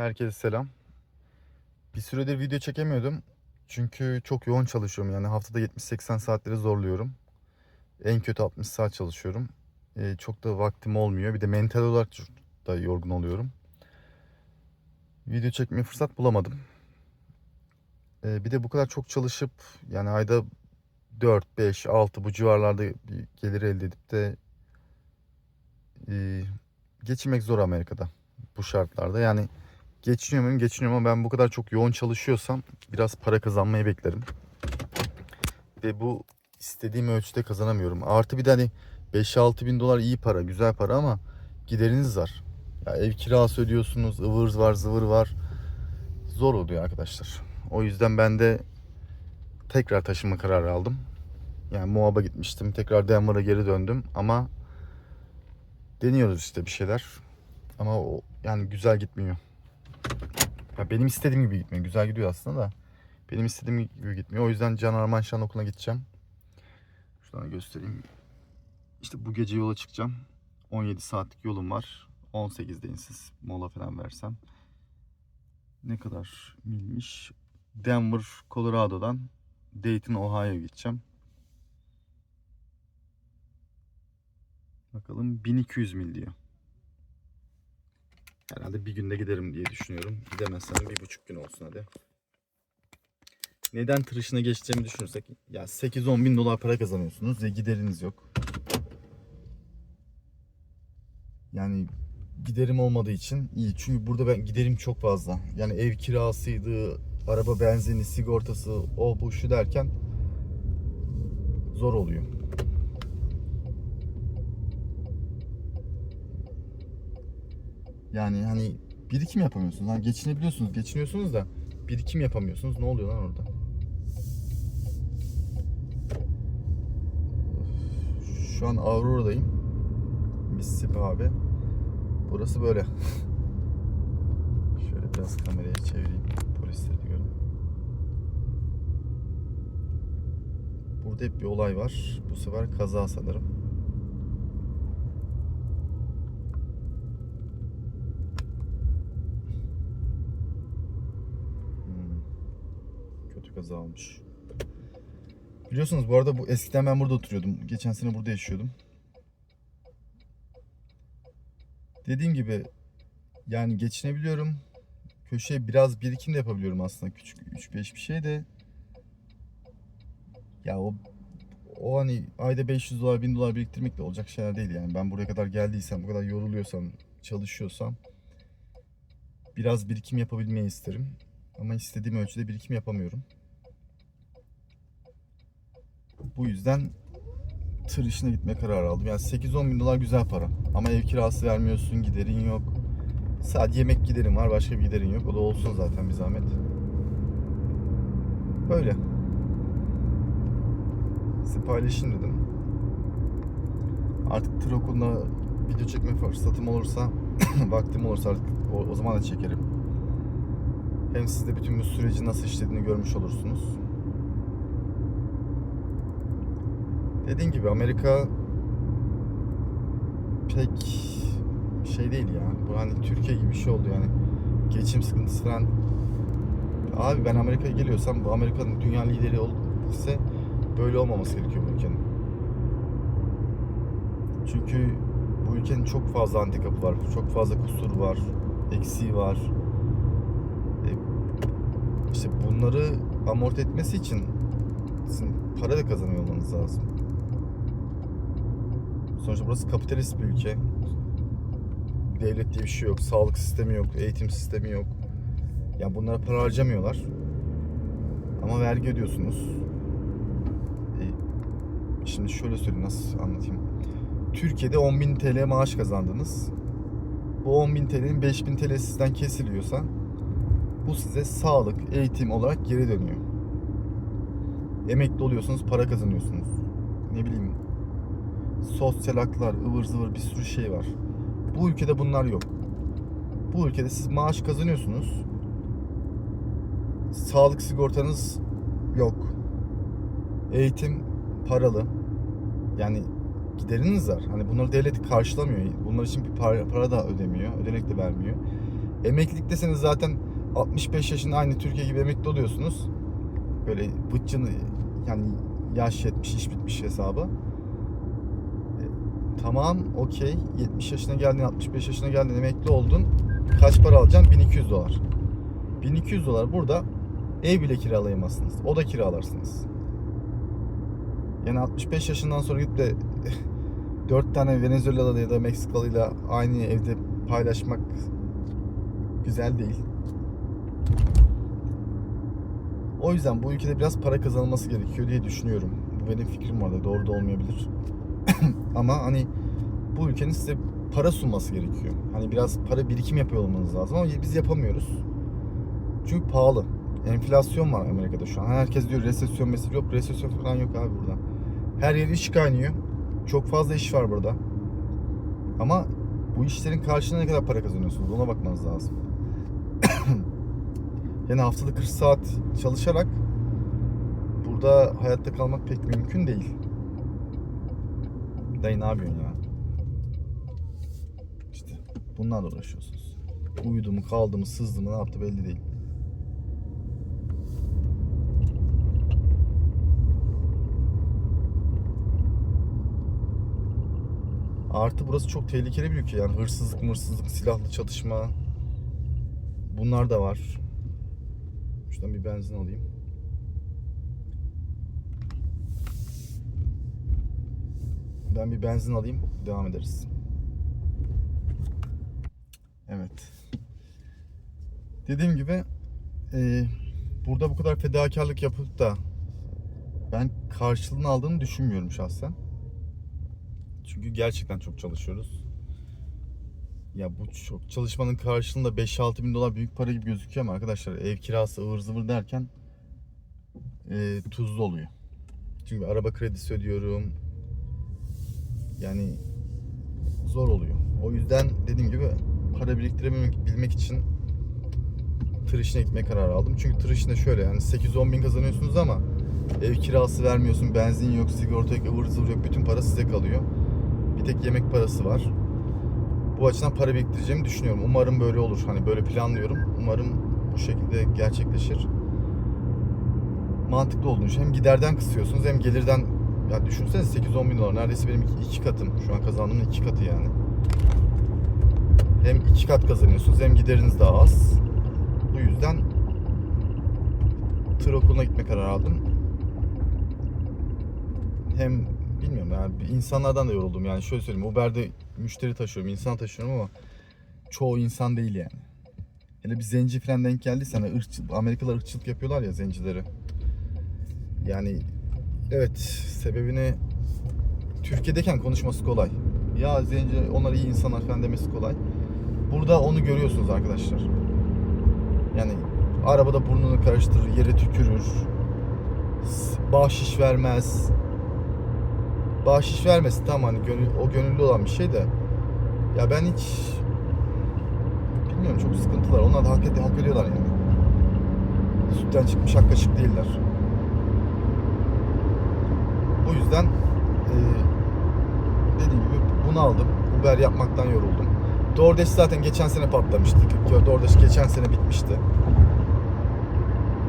Herkese selam. Bir süredir video çekemiyordum. Çünkü çok yoğun çalışıyorum. Yani haftada 70-80 saatleri zorluyorum. En kötü 60 saat çalışıyorum. Ee, çok da vaktim olmuyor. Bir de mental olarak da yorgun oluyorum. Video çekmeye fırsat bulamadım. Ee, bir de bu kadar çok çalışıp yani ayda 4, 5, 6 bu civarlarda bir gelir elde edip de e, geçinmek zor Amerika'da bu şartlarda. Yani geçiniyor muyum? Geçiniyorum ama ben bu kadar çok yoğun çalışıyorsam biraz para kazanmayı beklerim. Ve bu istediğim ölçüde kazanamıyorum. Artı bir de hani 5-6 bin dolar iyi para, güzel para ama gideriniz var. Ya ev kirası ödüyorsunuz, ıvır var, zıvır var. Zor oluyor arkadaşlar. O yüzden ben de tekrar taşınma kararı aldım. Yani Moab'a gitmiştim. Tekrar Denver'a geri döndüm ama deniyoruz işte bir şeyler. Ama o yani güzel gitmiyor. Ya benim istediğim gibi gitmiyor. Güzel gidiyor aslında da. Benim istediğim gibi gitmiyor. O yüzden Can Arman Şan okuluna gideceğim. Şuradan göstereyim. İşte bu gece yola çıkacağım. 17 saatlik yolum var. 18'deyin siz mola falan versem. Ne kadar milmiş? Denver, Colorado'dan Dayton, Ohio'ya gideceğim. Bakalım 1200 mil diyor. Herhalde bir günde giderim diye düşünüyorum. Gidemezsem bir buçuk gün olsun hadi. Neden tır işine geçeceğimi düşünürsek ya 8-10 bin dolar para kazanıyorsunuz ve gideriniz yok. Yani giderim olmadığı için iyi. Çünkü burada ben giderim çok fazla. Yani ev kirasıydı, araba benzini, sigortası, o bu şu derken zor oluyor. Yani hani birikim yapamıyorsunuz. Hani geçinebiliyorsunuz, geçiniyorsunuz da birikim yapamıyorsunuz. Ne oluyor lan orada? Şu an Aurora'dayım. Mississippi abi. Burası böyle. Şöyle biraz kamerayı çevireyim. Polisleri de görün. Burada hep bir olay var. Bu sefer kaza sanırım. Kötü kaza olmuş. Biliyorsunuz bu arada bu eskiden ben burada oturuyordum. Geçen sene burada yaşıyordum. Dediğim gibi yani geçinebiliyorum. Köşeye biraz birikim de yapabiliyorum aslında. Küçük 3-5 bir şey de. Ya o o hani ayda 500 dolar 1000 dolar biriktirmekle olacak şeyler değil yani. Ben buraya kadar geldiysem, bu kadar yoruluyorsam, çalışıyorsam biraz birikim yapabilmeyi isterim. Ama istediğim ölçüde birikim yapamıyorum. Bu yüzden tır işine gitme kararı aldım. Yani 8-10 bin dolar güzel para. Ama ev kirası vermiyorsun, giderin yok. Sadece yemek giderin var, başka bir giderin yok. O da olsun zaten bir zahmet. Böyle. Size paylaşayım dedim. Artık tır okuluna video çekme fırsatım olursa, vaktim olursa artık o, o zaman da çekerim. Hem siz de bütün bu süreci nasıl işlediğini görmüş olursunuz. Dediğim gibi Amerika pek şey değil ya. Bu hani Türkiye gibi bir şey oldu yani. Geçim sıkıntısı falan. Abi ben Amerika'ya geliyorsam bu Amerika'nın dünya lideri ise böyle olmaması gerekiyor bu ülkenin. Çünkü bu ülkenin çok fazla handikapı var. Çok fazla kusur var. Eksiği var. E, işte bunları amorti etmesi için sizin para da kazanıyor olmanız lazım. Sonuçta burası kapitalist bir ülke. Devlet diye bir şey yok. Sağlık sistemi yok. Eğitim sistemi yok. Ya bunlara para harcamıyorlar. Ama vergi ödüyorsunuz. E, şimdi şöyle söyleyeyim nasıl anlatayım. Türkiye'de 10.000 TL maaş kazandınız. Bu 10.000 TL'nin 5.000 TL sizden kesiliyorsa bu size sağlık, eğitim olarak geri dönüyor. Emekli oluyorsunuz, para kazanıyorsunuz. Ne bileyim sosyal haklar, ıvır zıvır bir sürü şey var. Bu ülkede bunlar yok. Bu ülkede siz maaş kazanıyorsunuz. Sağlık sigortanız yok. Eğitim paralı. Yani gideriniz var. Hani bunları devlet karşılamıyor. Bunlar için bir para, para da ödemiyor. Ödenek de vermiyor. Emeklilikteseniz zaten 65 yaşında aynı Türkiye gibi emekli oluyorsunuz. Böyle bıçını yani yaş yetmiş iş bitmiş hesabı. E, tamam okey 70 yaşına geldin 65 yaşına geldin emekli oldun. Kaç para alacaksın? 1200 dolar. 1200 dolar burada ev bile kiralayamazsınız. O da kiralarsınız. Yani 65 yaşından sonra gidip de 4 tane Venezuelalı ya da Meksikalıyla aynı evde paylaşmak güzel değil. O yüzden bu ülkede biraz para kazanılması gerekiyor diye düşünüyorum. Bu benim fikrim var da doğru da olmayabilir. Ama hani bu ülkenin size para sunması gerekiyor. Hani biraz para birikim yapıyor olmanız lazım ama biz yapamıyoruz. Çünkü pahalı. Enflasyon var Amerika'da şu an. Herkes diyor resesyon mesela yok. Resesyon falan yok abi burada. Her yer iş kaynıyor. Çok fazla iş var burada. Ama bu işlerin karşılığında ne kadar para kazanıyorsunuz ona bakmanız lazım. Yani haftada 40 saat çalışarak burada hayatta kalmak pek mümkün değil. Dayı ne yapıyorsun ya? İşte bunlarla uğraşıyorsunuz. Uyudu mu, kaldı mı, sızdı mı, ne yaptı belli değil. Artı burası çok tehlikeli bir ülke yani hırsızlık, mırsızlık, silahlı çatışma bunlar da var. Şuradan bir benzin alayım. Ben bir benzin alayım, devam ederiz. Evet. Dediğim gibi e, burada bu kadar fedakarlık yapıp da ben karşılığını aldığını düşünmüyorum şahsen. Çünkü gerçekten çok çalışıyoruz. Ya bu çok çalışmanın karşılığında 5-6 bin dolar büyük para gibi gözüküyor ama arkadaşlar ev kirası ıvır zıvır derken e, tuzlu oluyor. Çünkü araba kredisi ödüyorum. Yani zor oluyor. O yüzden dediğim gibi para biriktirememek bilmek için tır işine gitmeye karar aldım. Çünkü tır işinde şöyle yani 8-10 bin kazanıyorsunuz ama ev kirası vermiyorsun, benzin yok, sigorta yok, ıvır zıvır yok. Bütün para size kalıyor. Bir tek yemek parası var. Bu açıdan para biriktireceğimi düşünüyorum. Umarım böyle olur. Hani böyle planlıyorum. Umarım bu şekilde gerçekleşir. Mantıklı olduğunu Hem giderden kısıyorsunuz hem gelirden ya düşünsene 8-10 bin dolar. Neredeyse benim iki, iki katım. Şu an kazandığımın iki katı yani. Hem iki kat kazanıyorsunuz hem gideriniz daha az. Bu yüzden tır okuluna gitme kararı aldım. Hem bilmiyorum yani insanlardan da yoruldum yani şöyle söyleyeyim Uber'de müşteri taşıyorum insan taşıyorum ama çoğu insan değil yani. Hele bir zenci falan denk geldiyse hani ırkçı, Amerikalılar ırkçılık yapıyorlar ya zencileri. Yani evet sebebini Türkiye'deyken konuşması kolay. Ya zenci onlar iyi insanlar falan demesi kolay. Burada onu görüyorsunuz arkadaşlar. Yani arabada burnunu karıştırır, yere tükürür. Bahşiş vermez bahşiş vermesin tamam hani gönül, o gönüllü olan bir şey de ya ben hiç bilmiyorum çok sıkıntılar. Onlar da hak, ed- hak ediyorlar yani. Sütten çıkmış hak kaşık değiller. Bu yüzden e, dediğim gibi bunu aldım. Uber yapmaktan yoruldum. DoorDash zaten geçen sene patlamıştı. DoorDash geçen sene bitmişti.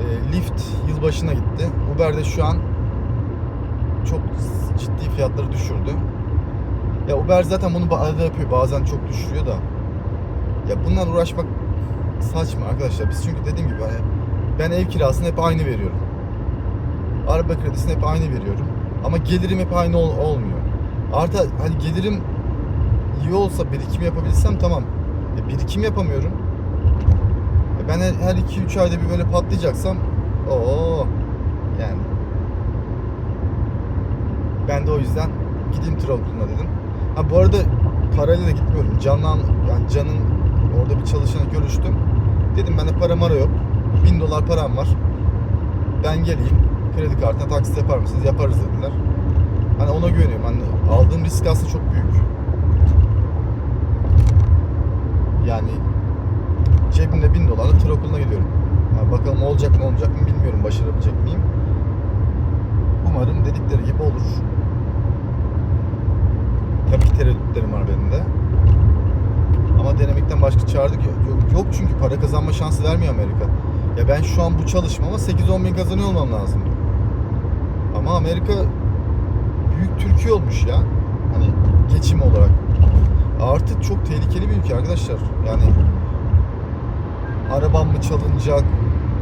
E, Lyft yılbaşına gitti. Uber de şu an çok ciddi fiyatları düşürdü. Ya Uber zaten bunu arada yapıyor. Bazen çok düşürüyor da. Ya bundan uğraşmak saçma arkadaşlar. Biz çünkü dediğim gibi hani ben ev kirasını hep aynı veriyorum. Araba kredisini hep aynı veriyorum. Ama gelirim hep aynı ol- olmuyor. Artı hani gelirim iyi olsa birikim yapabilsem tamam. E, birikim yapamıyorum. E, ben her 2-3 ayda bir böyle patlayacaksam o yani ben de o yüzden gideyim okuluna dedim. Ha bu arada parayla da gitmiyorum. Canlan yani Can'ın orada bir çalışanı görüştüm. Dedim bende para mara yok. 1000 dolar param var. Ben geleyim. Kredi kartına taksit yapar mısınız? Yaparız dediler. Hani ona güveniyorum. Hani aldığım risk aslında çok büyük. Yani cebimde 1000 dolarla tır okuluna gidiyorum. Ha, bakalım olacak mı olmayacak mı bilmiyorum. Başarabilecek miyim? Dedikleri gibi olur. Tabii ki tereddütlerim var benim de. Ama denemekten başka çare yok. Yok, çünkü para kazanma şansı vermiyor Amerika. Ya ben şu an bu çalışmama 8-10 bin kazanıyor olmam lazım. Ama Amerika büyük Türkiye olmuş ya. Hani geçim olarak. Artı çok tehlikeli bir ülke arkadaşlar. Yani araban mı çalınacak,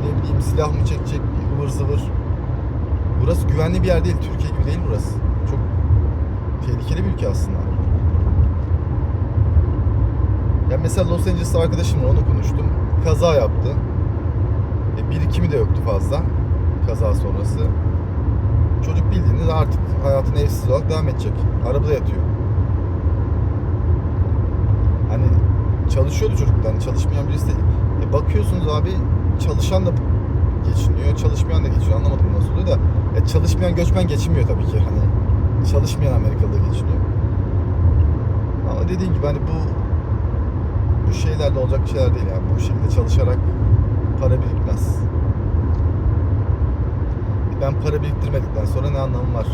ne bileyim silah mı çekecek, ıvır zıvır. Burası güvenli bir yer değil. Türkiye gibi değil burası. Çok tehlikeli bir ülke aslında. Ya mesela Los Angeles'ta arkadaşım var, onunla konuştum. Kaza yaptı. E, birikimi de yoktu fazla. Kaza sonrası. Çocuk bildiğiniz artık hayatına evsiz olarak devam edecek. Arabada yatıyor. Hani çalışıyordu çocuk da, hani çalışmayan birisi değil. E, bakıyorsunuz abi çalışan da geçiniyor, çalışmayan da geçiniyor. Anlamadım nasıl oluyor da. E, çalışmayan göçmen geçinmiyor tabii ki. Hani çalışmayan Amerikalı da geçiniyor. Ama dediğim gibi hani bu bu şeylerle olacak şeyler değil yani. Bu şekilde çalışarak para birikmez. Ben para biriktirmedikten sonra ne anlamı var?